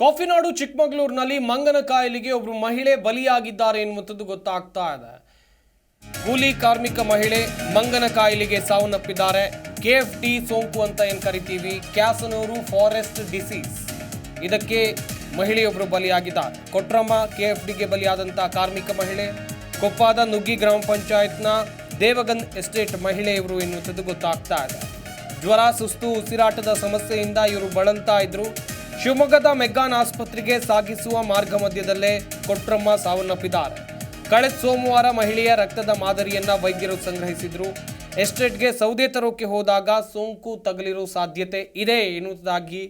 ಕಾಫಿನಾಡು ಚಿಕ್ಕಮಗಳೂರಿನಲ್ಲಿ ಮಂಗನ ಕಾಯಿಲೆಗೆ ಒಬ್ಬರು ಮಹಿಳೆ ಬಲಿಯಾಗಿದ್ದಾರೆ ಎನ್ನುವಂಥದ್ದು ಗೊತ್ತಾಗ್ತಾ ಇದೆ. ಕೂಲಿ ಕಾರ್ಮಿಕ ಮಹಿಳೆ ಮಂಗನ ಕಾಯಿಲೆಗೆ ಸಾವನ್ನಪ್ಪಿದ್ದಾರೆ. ಡಿ ಸೋಂಕು ಅಂತ ಏನು ಕರಿತೀವಿ? Kyasanur forest disease. ಇದಕ್ಕೆ ಮಹಿಳೆಯೊಬ್ಬರು ಬಲಿಯಾಗಿದ್ದಾರೆ. ಕೊಟ್ರಮ್ಮ ಕೆ ಎಫ್ ಡಿಗೆ ಬಲಿಯಾದಂಥ ಕಾರ್ಮಿಕ ಮಹಿಳೆ, ಕೊಪ್ಪದ ನುಗ್ಗಿ ಗ್ರಾಮ ಪಂಚಾಯತ್ನ ದೇವಗನ್ ಎಸ್ಟೇಟ್ ಮಹಿಳೆಯವರು ಎನ್ನುವಂಥದ್ದು ಗೊತ್ತಾಗ್ತಾ ಇದೆ. ಜ್ವರ, ಸುಸ್ತು, ಉಸಿರಾಟದ ಸಮಸ್ಯೆಯಿಂದ ಇವರು ಬಳಲ್ತಾ ಇದ್ರು. ಶಿವಮೊಗ್ಗದ ಮೆಗ್ಗಾನ್ ಆಸ್ಪತ್ರೆಗೆ ಸಾಗಿಸುವ ಮಾರ್ಗ ಮಧ್ಯದಲ್ಲೇ ಕೊಟ್ರಮ್ಮ ಸಾವನ್ನಪ್ಪಿದ್ದಾರೆ. ಕಳೆದ ಸೋಮವಾರ ಮಹಿಳೆಯ ರಕ್ತದ ಮಾದರಿಯನ್ನ ವೈದ್ಯರು ಸಂಗ್ರಹಿಸಿದ್ರು. ಎಸ್ಟೇಟ್ಗೆ ಸೌದೆ ತರೋಕೆ ಹೋದಾಗ ಸೋಂಕು ತಗಲಿರೋ ಸಾಧ್ಯತೆ ಇದೆ ಎನ್ನುವುದಾಗಿ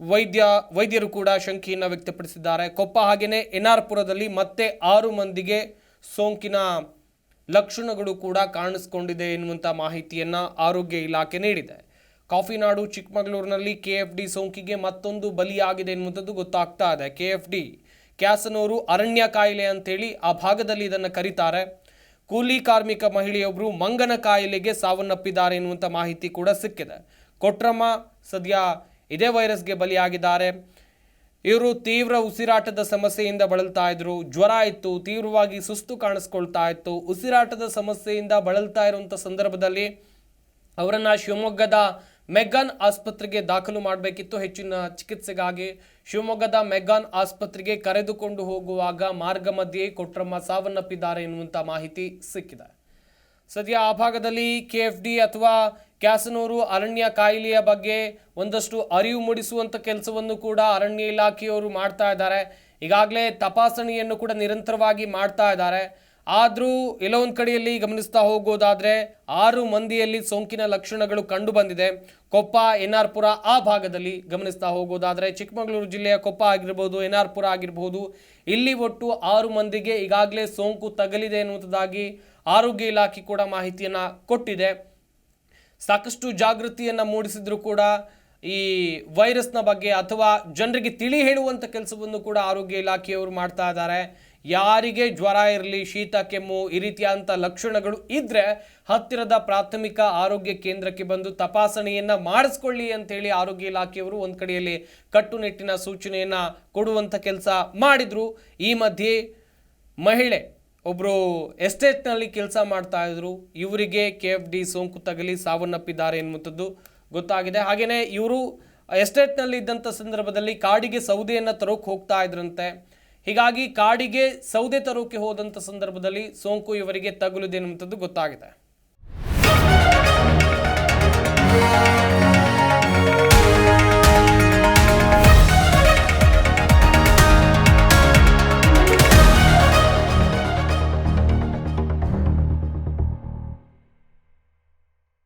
ವೈದ್ಯ, ವೈದ್ಯರು ಕೂಡ ಶಂಕೆಯನ್ನು ವ್ಯಕ್ತಪಡಿಸಿದ್ದಾರೆ. ಕೊಪ್ಪ ಹಾಗೆಯೇ ಎನ್ ಪುರದಲ್ಲಿ ಮತ್ತೆ ಆರು ಮಂದಿಗೆ ಸೋಂಕಿನ ಲಕ್ಷಣಗಳು ಕೂಡ ಕಾಣಿಸ್ಕೊಂಡಿದೆ ಎನ್ನುವಂಥ ಮಾಹಿತಿಯನ್ನು ಆರೋಗ್ಯ ಇಲಾಖೆ ನೀಡಿದೆ. ಕಾಫಿನಾಡು ಚಿಕ್ಕಮಗಳೂರಿನಲ್ಲಿ ಡಿ ಸೋಂಕಿಗೆ ಮತ್ತೊಂದು ಬಲಿಯಾಗಿದೆ ಎನ್ನುವಂಥದ್ದು ಗೊತ್ತಾಗ್ತಾ ಇದೆ. ಕೆ ಎಫ್ ಡಿ ಕ್ಯಾಸನೂರು ಅರಣ್ಯ ಕಾಯಿಲೆ ಅಂತೇಳಿ ಆ ಭಾಗದಲ್ಲಿ ಇದನ್ನು ಕರೀತಾರೆ. ಕೂಲಿ ಕಾರ್ಮಿಕ ಮಹಿಳೆಯೊಬ್ಬರು ಮಂಗನ ಕಾಯಿಲೆಗೆ ಸಾವನ್ನಪ್ಪಿದ್ದಾರೆ ಎನ್ನುವಂಥ ಮಾಹಿತಿ ಕೂಡ ಸಿಕ್ಕಿದೆ. ಕೊಟ್ರಮ್ಮ ಸದ್ಯ ಇದೇ ವೈರಸ್ಗೆ ಬಲಿಯಾಗಿದ್ದಾರೆ. ಇವರು ತೀವ್ರ ಉಸಿರಾಟದ ಸಮಸ್ಯೆಯಿಂದ ಬಳಲ್ತಾ ಇದ್ರು. ಜ್ವರ ಇತ್ತು, ತೀವ್ರವಾಗಿ ಸುಸ್ತು ಕಾಣಿಸ್ಕೊಳ್ತಾ ಇತ್ತು. ಉಸಿರಾಟದ ಸಮಸ್ಯೆಯಿಂದ ಬಳಲ್ತಾ ಇರುವಂಥ ಸಂದರ್ಭದಲ್ಲಿ ಅವರನ್ನು ಶಿವಮೊಗ್ಗದ ಮೆಗ್ಗಾನ್ ಆಸ್ಪತ್ರೆಗೆ ದಾಖಲು ಮಾಡಬೇಕಿತ್ತು. ಹೆಚ್ಚಿನ ಚಿಕಿತ್ಸೆಗಾಗಿ ಶಿವಮೊಗ್ಗದ ಮೆಗ್ಗಾನ್ ಆಸ್ಪತ್ರೆಗೆ ಕರೆದುಕೊಂಡು ಹೋಗುವಾಗ ಮಾರ್ಗ ಮಧ್ಯೆ ಕೊಟ್ರಮ್ಮ ಸಾವನ್ನಪ್ಪಿದ್ದಾರೆ ಎನ್ನುವಂಥ ಮಾಹಿತಿ ಸಿಕ್ಕಿದೆ. ಸದ್ಯ ಆ ಭಾಗದಲ್ಲಿ ಕೆ ಎಫ್ ಡಿ ಅಥವಾ ಕ್ಯಾಸನೂರು ಅರಣ್ಯ ಕಾಯಿಲೆಯ ಬಗ್ಗೆ ಒಂದಷ್ಟು ಅರಿವು ಮೂಡಿಸುವಂಥ ಕೆಲಸವನ್ನು ಕೂಡ ಅರಣ್ಯ ಇಲಾಖೆಯವರು ಮಾಡ್ತಾ ಇದ್ದಾರೆ. ಈಗಾಗಲೇ ತಪಾಸಣೆಯನ್ನು ಕೂಡ ನಿರಂತರವಾಗಿ ಮಾಡ್ತಾ ಇದ್ದಾರೆ. ಆದರೂ ಒಂದು ಕಡೆಯಲ್ಲಿ ಗಮನಿಸ್ತಾ ಹೋಗೋದಾದರೆ ಆರು ಮಂದಿಯಲ್ಲಿ ಸೋಂಕಿನ ಲಕ್ಷಣಗಳು ಕಂಡು ಬಂದಿದೆ. ಕೊಪ್ಪ ಎನ್ ಆರ್ ಪುರ ಆ ಭಾಗದಲ್ಲಿ ಗಮನಿಸ್ತಾ ಹೋಗೋದಾದರೆ ಚಿಕ್ಕಮಗಳೂರು ಜಿಲ್ಲೆಯ ಕೊಪ್ಪ ಆಗಿರ್ಬೋದು ಎನ್ ಆರ್ ಪುರ ಆಗಿರ್ಬೋದು, ಇಲ್ಲಿ ಒಟ್ಟು ಆರು ಮಂದಿಗೆ ಈಗಾಗಲೇ ಸೋಂಕು ತಗಲಿದೆ ಎನ್ನುವಂಥದ್ದಾಗಿ ಆರೋಗ್ಯ ಇಲಾಖೆ ಕೂಡ ಮಾಹಿತಿಯನ್ನು ಕೊಟ್ಟಿದೆ. ಸಾಕಷ್ಟು ಜಾಗೃತಿಯನ್ನು ಮೂಡಿಸಿದ್ರು ಕೂಡ ಈ ವೈರಸ್ನ ಬಗ್ಗೆ ಅಥವಾ ಜನರಿಗೆ ತಿಳಿ ಹೇಳುವಂಥ ಕೆಲಸವನ್ನು ಕೂಡ ಆರೋಗ್ಯ ಇಲಾಖೆಯವರು ಮಾಡ್ತಾ ಇದ್ದಾರೆ. ಯಾರಿಗೆ ಜ್ವರ ಇರಲಿ, ಶೀತ, ಕೆಮ್ಮು ಈ ರೀತಿಯಾದಂಥ ಲಕ್ಷಣಗಳು ಇದ್ದರೆ ಹತ್ತಿರದ ಪ್ರಾಥಮಿಕ ಆರೋಗ್ಯ ಕೇಂದ್ರಕ್ಕೆ ಬಂದು ತಪಾಸಣೆಯನ್ನು ಮಾಡಿಸ್ಕೊಳ್ಳಿ ಅಂತೇಳಿ ಆರೋಗ್ಯ ಇಲಾಖೆಯವರು ಒಂದು ಕಡೆಯಲ್ಲಿ ಕಟ್ಟುನಿಟ್ಟಿನ ಸೂಚನೆಯನ್ನು ಕೊಡುವಂಥ ಕೆಲಸ ಮಾಡಿದರು. ಈ ಮಧ್ಯೆ ಮಹಿಳೆ ಒಬ್ಬರು ಎಸ್ಟೇಟ್ನಲ್ಲಿ ಕೆಲಸ ಮಾಡ್ತಾ ಇದ್ರು. ಇವರಿಗೆ ಕೆ ಎಫ್ ಡಿ ಸೋಂಕು ತಗಲಿ ಸಾವನ್ನಪ್ಪಿದ್ದಾರೆ ಎನ್ನುವಂಥದ್ದು ಗೊತ್ತಾಗಿದೆ. ಹಾಗೆಯೇ ಇವರು ಎಸ್ಟೇಟ್ನಲ್ಲಿ ಇದ್ದಂಥ ಸಂದರ್ಭದಲ್ಲಿ ಕಾಡಿಗೆ ಸೌದೆಯನ್ನು ತರೋಕೆ ಹೋಗ್ತಾ ಇದ್ರಂತೆ. ಹೀಗಾಗಿ ಕಾಡಿಗೆ ಸೌದೆ ತರೋಕೆ ಹೋದಂಥ ಸಂದರ್ಭದಲ್ಲಿ ಸೋಂಕು ಇವರಿಗೆ ತಗುಲಿದೆ ಎನ್ನುವಂಥದ್ದು ಗೊತ್ತಾಗಿದೆ.